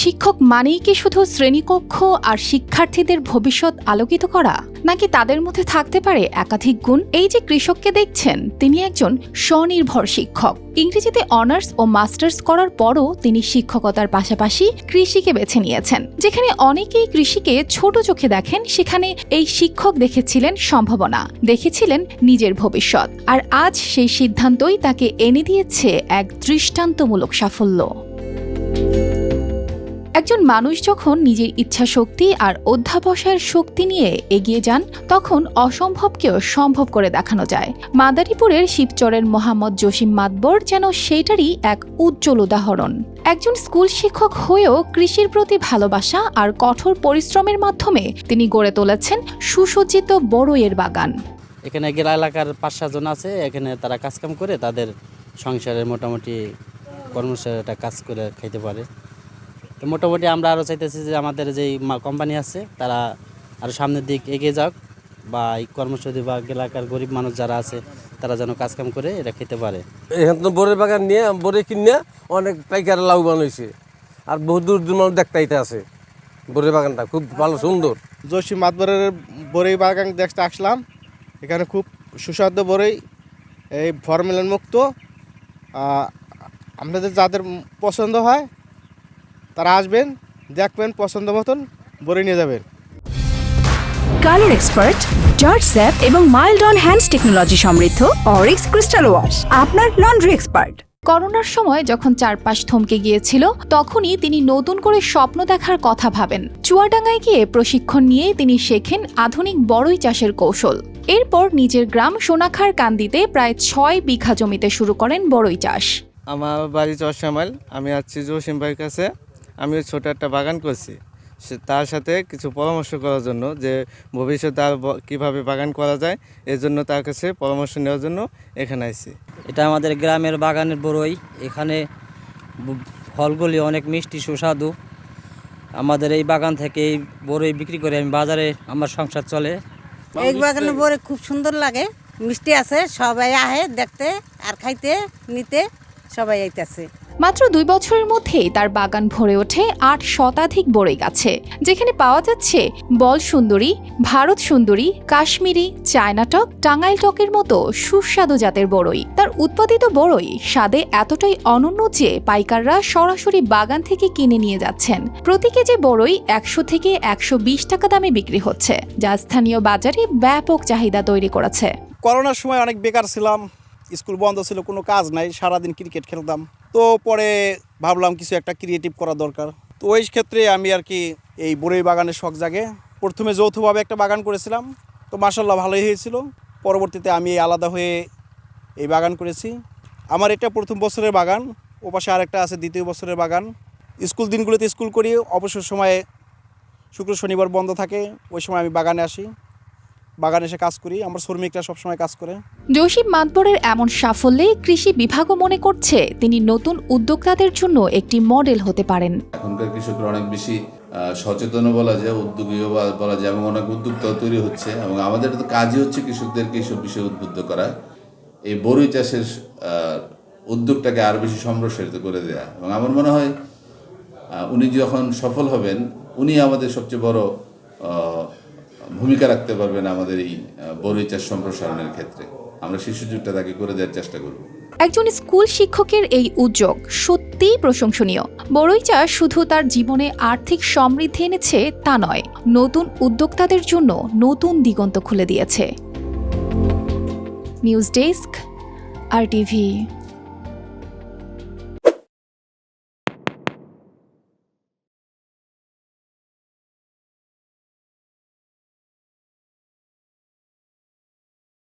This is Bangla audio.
শিক্ষক মানেই কি শুধু শ্রেণীকক্ষ আর শিক্ষার্থীদের ভবিষ্যৎ আলোকিত করা? নাকি তাদের মধ্যে থাকতে পারে একাধিক গুণ? এই যে কৃষককে দেখছেন, তিনি একজন স্বনির্ভর শিক্ষক। ইংরেজিতে অনার্স ও মাস্টার্স করার পরও তিনি শিক্ষকতার পাশাপাশি কৃষিকে বেছে নিয়েছেন। যেখানে অনেকেই কৃষিকে ছোট চোখে দেখেন, সেখানে এই শিক্ষক দেখেছিলেন সম্ভাবনা, দেখেছিলেন নিজের ভবিষ্যৎ। আর আজ সেই সিদ্ধান্তই তাকে এনে দিয়েছে এক দৃষ্টান্তমূলক সাফল্য। একজন মানুষ যখন নিজের ইচ্ছা শক্তি আর অধ্যাবসায়ের শক্তি নিয়ে এগিয়ে যান, তখন অসম্ভবকেও সম্ভব করে দেখানো যায়। মাদারীপুরের শিবচরের মোহাম্মদ জসিম মাতবর যেন সেইটারই এক উজ্জ্বল উদাহরণ। একজন স্কুল শিক্ষক হয়েও কৃষির প্রতি ভালোবাসা আর কঠোর পরিশ্রমের মাধ্যমে তিনি গড়ে তুলেছেন সুসজ্জিত বড়ইয়ের বাগান। এখানে গেরা এলাকার পাঁচ সাতজন আছে, এখানে তারা কাজকাম করে তাদের সংসারের মোটামুটি কর্মচারীটা কাজ করে খাইতে পারে। তো মোটামুটি আমরা আরও চাইতেছি যে আমাদের যেই কোম্পানি আছে তারা আরও সামনের দিক এগিয়ে যাক বা এই কর্মসূচি বা এলাকার গরিব মানুষ যারা আছে তারা যেন কাজকাম করে এটা খেতে পারে। এখান তো বরের বাগান নিয়ে বরে কিনে অনেক পাইকার লাভবান হয়েছে আর বহু দূর দূর মানুষ দেখতে আইতে আছে বরের বাগানটা খুব ভালো সুন্দর। জসিম মাতবরের বরই বাগান দেখতে আসলাম। এখানে খুব সুস্বাদু বরই এই ফর্মেলিন মুক্ত আপনাদের যাদের পছন্দ হয় তারা আসবেন দেখবেন পছন্দ মতন বরই নিয়ে যাবেন। কালার এক্সপার্ট জর্জ স্যাপ এবং মাইল্ড অন হ্যান্ডস টেকনোলজি সমৃদ্ধ অরিক্স ক্রিস্টাল ওয়াশ আপনার লন্ড্রি এক্সপার্ট। করোনার সময় যখন চারপাশ থমকে গিয়েছিল তখনই তিনি নতুন করে স্বপ্ন দেখার কথা ভাবেন। চুয়াডাঙ্গায় গিয়ে প্রশিক্ষণ নিয়ে তিনি শেখেন আধুনিক বড়ই চাষের কৌশল। এরপর নিজের গ্রাম সোনাখার কান্দিতে প্রায় ছয় বিঘা জমিতে শুরু করেন বড়ই চাষ। আমার বাড়ি চরসামাল আমি আছি জসিম ভাইয়ের কাছে। আমি ছোট একটা বাগান করছি। সে তার সাথে কিছু পরামর্শ করার জন্য যে ভবিষ্যতে আর কীভাবে বাগান করা যায় এর জন্য তার কাছে পরামর্শ নেওয়ার জন্য এখানে আইছি। এটা আমাদের গ্রামের বাগানের বড়ই। এখানে ফলগুলি অনেক মিষ্টি সুস্বাদু। আমাদের এই বাগান থেকে এই বড়ই বিক্রি করে আমি বাজারে আমার সংসার চলে। এই বাগানে বরে খুব সুন্দর লাগে। মিষ্টি আছে সবাই আহে দেখতে আর খাইতে নিতে সবাই আইতেছে। মাত্র দুই বছরের মধ্যেই তার বাগান ভরে ওঠে আট শতাধিক বড়ই গাছে, যেখানে পাওয়া যাচ্ছে বল সুন্দরী, ভারত সুন্দরী, কাশ্মীরি চায়নাটক টাঙ্গাইল টকের মতো সুস্বাদু জাতের বড়ই। তার উৎপাদিত বড়ই স্বাদে এতটাই অনন্য যে পাইকাররা সরাসরি বাগান থেকে কিনে নিয়ে যাচ্ছেন। প্রতি কেজি বড়ই একশো থেকে একশো বিশ টাকা দামে বিক্রি হচ্ছে, যা স্থানীয় বাজারে ব্যাপক চাহিদা তৈরি করেছে। করোনার সময় অনেক বেকার ছিলাম স্কুল বন্ধ ছিল, কোনো কাজ নাই, সারাদিন ক্রিকেট খেলতাম। তো পরে ভাবলাম কিছু একটা ক্রিয়েটিভ করা দরকার। তো ওই ক্ষেত্রে আমি আর কি এই বড়ই বাগানের শখ জাগে। প্রথমে যৌথভাবে একটা বাগান করেছিলাম। তো মাসাল্লাহ ভালোই হয়েছিল। পরবর্তীতে আমি আলাদা হয়ে এই বাগান করেছি। আমার এটা প্রথম বছরের বাগান, ও পাশে আরেকটা আছে দ্বিতীয় বছরের বাগান। স্কুল দিনগুলোতে স্কুল করি, অবসর সময়ে শুক্র, শনিবার বন্ধ থাকে, ওই সময় আমি বাগানে আসি। বাগানে এসে কাজ করি। আমার শ্রমিকরা সবসময় কাজ করে। জসিম মাতবরের এমন সাফল্যে কৃষি বিভাগও মনে করছে তিনি নতুন উদ্যোক্তাদের জন্য একটি মডেল হতে পারেন। এখনকার কৃষকরা অনেক বেশি আহ, সচেতনও বলা যায় উদ্যোগীও বা- বলা যায় এবং অনেক উদ্যোক্তা তৈরি হচ্ছে। এবং আমাদের তো কাজই হচ্ছে কৃষকদেরকে এইসব বিষয়ে উদ্বুদ্ধ করা। এই বড়ই চাষের উদ্যোগটাকে আরও বেশি সম্প্রসারিত করে দেয়া। এবং আমার মনে হয় উনি যখন সফল হবেন উনি আমাদের সবচেয়ে বড় ভূমিকা রাখতে পারবেন আমাদের এই বড়ই চাষ সম্প্রসারণের ক্ষেত্রে। আমরা সেই সুযোগটা তাকে করে দেওয়ার চেষ্টা করব। একজন স্কুল শিক্ষকের এই উদ্যোগ সত্যিই প্রশংসনীয়। বড়ই চাষ শুধু তার জীবনে আর্থিক সমৃদ্ধি এনেছে তা নয়, নতুন উদ্যোক্তাদের জন্য নতুন দিগন্ত খুলে দিয়েছে। News desk, R TV.